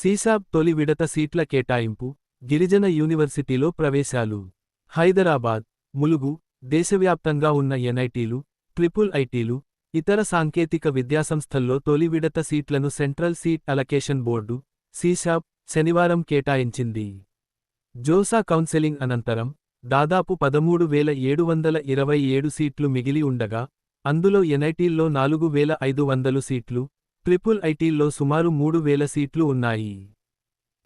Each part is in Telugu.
సీసాబ్ తొలి విడత సీట్ల కేటాయింపు గిరిజన యూనివర్సిటీలో ప్రవేశాలు. హైదరాబాద్ ములుగు దేశవ్యాప్తంగా ఉన్న ఎన్ఐటీలు ట్రిపుల్ ఐటీలు ఇతర సాంకేతిక విద్యాసంస్థల్లో తొలి విడత సీట్లను central seat allocation board CSAB శనివారం కేటాయించింది. జోసా కౌన్సెలింగ్ అనంతరం దాదాపు పదమూడు వేల ఏడు వందల ఇరవై ఏడు సీట్లు మిగిలి ఉండగా అందులో ఎన్ఐటీల్లో నాలుగు వేల ఐదు వందలు సీట్లు ట్రిపుల్ ఐటీల్లో సుమారు మూడు వేల సీట్లు ఉన్నాయి.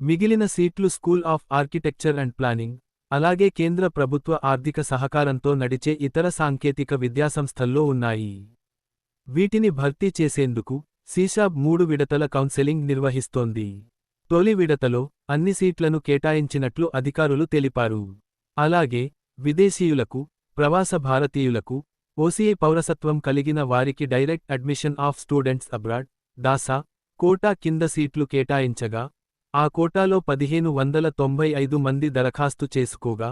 మిగిలిన సీట్లు school of architecture and planning అలాగే కేంద్ర ప్రభుత్వ ఆర్థిక సహకారంతో నడిచే ఇతర సాంకేతిక విద్యాసంస్థల్లో ఉన్నాయి. వీటిని భర్తీ చేసేందుకు సీషాబ్ మూడు విడతల కౌన్సెలింగ్ నిర్వహిస్తోంది. తొలి విడతలో అన్ని సీట్లను కేటాయించినట్లు అధికారులు తెలిపారు. అలాగే విదేశీయులకు ప్రవాస భారతీయులకు ఓసీఐ పౌరసత్వం కలిగిన వారికి direct admission of students abroad DASA quota కింద సీట్లు కేటాయించగా ఆ కోటాలో పదిహేను వందల తొంభై ఐదు మంది దరఖాస్తు చేసుకోగా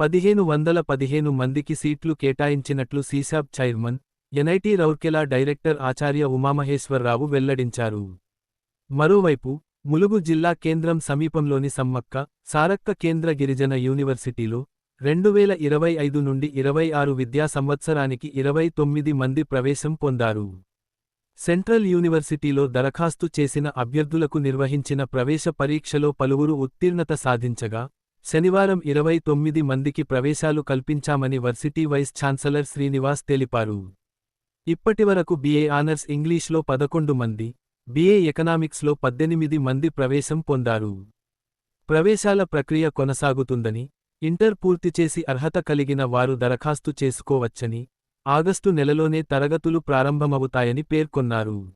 పదిహేను వందల పదిహేను మందికి సీట్లు కేటాయించినట్లు CSAB chairman NIT Rourkela director ఆచార్య ఉమామహేశ్వరరావు వెల్లడించారు. మరోవైపు ములుగు జిల్లా కేంద్రం సమీపంలోని సమ్మక్క సారక్క కేంద్ర గిరిజన యూనివర్సిటీలో రెండు వేల ఇరవై ఐదు నుండి ఇరవై ఆరు విద్యా సంవత్సరానికి ఇరవై తొమ్మిది మంది ప్రవేశం పొందారు. సెంట్రల్ యూనివర్సిటీలో దరఖాస్తు చేసిన అభ్యర్థులకు నిర్వహించిన ప్రవేశ పరీక్షలో పలువురు ఉత్తీర్ణత సాధించగా శనివారం ఇరవై తొమ్మిది మందికి ప్రవేశాలు కల్పించామని వర్సిటీ వైస్ ఛాన్సలర్ శ్రీనివాస్ తెలిపారు. ఇప్పటివరకు బీఏ ఆనర్స్ ఇంగ్లీష్లో పదకొండు మంది బీఏ ఎకనామిక్స్లో పద్దెనిమిది మంది ప్రవేశం పొందారు. ప్రవేశాల ప్రక్రియ కొనసాగుతుందని ఇంటర్ పూర్తి చేసి అర్హత కలిగిన వారు దరఖాస్తు చేసుకోవచ్చని ఆగస్టు నెలలోనే తరగతులు ప్రారంభమవుతాయని పేర్కొన్నారు.